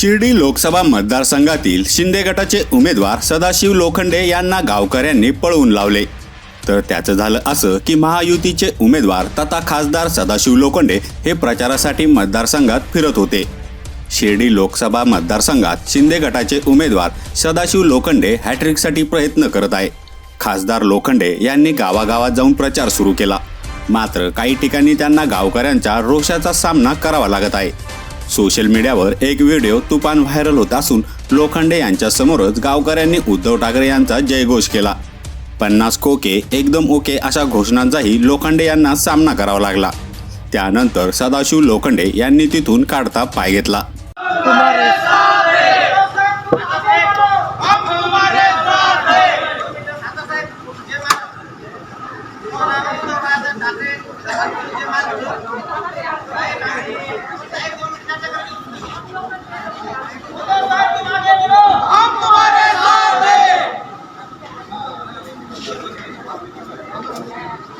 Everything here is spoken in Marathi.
शिर्डी लोकसभा मतदारसंघातील शिंदे गटाचे उमेदवार सदाशिव लोखंडे यांना गावकऱ्यांनी पळवून लावले. तर त्याचं झालं असं की महायुतीचे उमेदवार तथा खासदार सदाशिव लोखंडे हे प्रचारासाठी मतदारसंघात फिरत होते. शिर्डी लोकसभा मतदारसंघात शिंदे गटाचे उमेदवार सदाशिव लोखंडे हॅट्रिकसाठी प्रयत्न करत आहे. खासदार लोखंडे यांनी गावागावात जाऊन प्रचार सुरू केला. मात्र काही ठिकाणी त्यांना गावकऱ्यांच्या रोषाचा सामना करावा लागत आहे. सोशल मीडियावर एक व्हिडिओ तुफान व्हायरल होत असून लोखंडे यांच्या समोरच गावकऱ्यांनी उद्धव ठाकरे यांचा जयघोष केला. पन्नास कोके एकदम ओके अशा घोषणांचाही लोखंडे यांना सामना करावा लागला. त्यानंतर सदाशिव लोखंडे यांनी तिथून काढता पाय घेतला. どうぞ。